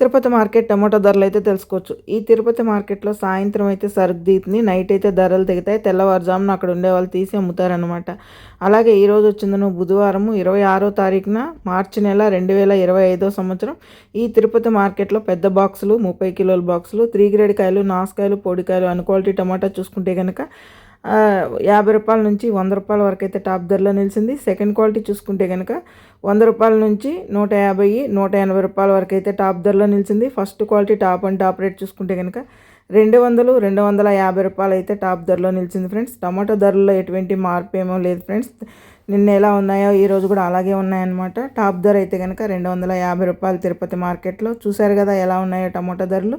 Tirupati market tomato ధరలు అయితే తెలుసుకోవచ్చు. ఈ తిరుపతి మార్కెట్లో సాయంత్రం అయితే సర్దీని నైట్ అయితే ధరలు దిగుతాయి తెల్లవారుజామున అక్కడ ఉండే వాళ్ళు తీసి అమ్ముతారనమాట అలాగే ఈరోజు వచ్చిందను బుధవారం ఇరవై ఆరో తారీఖున మార్చి నెల రెండు వేల ఇరవై ఐదో సంవత్సరం. ఈ తిరుపతి మార్కెట్లో పెద్ద బాక్సులు ముప్పై కిలోల బాక్సులు త్రీ గ్రేడ్ కాయలు నాసుకాయలు పొడికాయలు అన్ క్వాలిటీ టమాటా చూసుకుంటే కనుక యాభై రూపాయల నుంచి వంద రూపాయల వరకు అయితే టాప్ ధరలో నిలిచింది. సెకండ్ క్వాలిటీ చూసుకుంటే కనుక వంద రూపాయల నుంచి నూట యాభై నూట ఎనభై రూపాయల వరకు అయితే టాప్ ధరలో నిలిచింది. First quality top and top rate చూసుకుంటే కనుక రెండు వందలు రెండు వందల యాభై రూపాయలు అయితే టాప్ ధరలో నిలిచింది ఫ్రెండ్స్. టమాటో ధరల్లో ఎటువంటి మార్పు ఏమో లేదు ఫ్రెండ్స్. నిన్న ఎలా ఉన్నాయో ఈరోజు కూడా అలాగే ఉన్నాయన్నమాట. టాప్ ధర అయితే కనుక రెండు వందల యాభై రూపాయలు తిరుపతి మార్కెట్లో చూశారు కదా ఎలా ఉన్నాయో టమాటో ధరలు.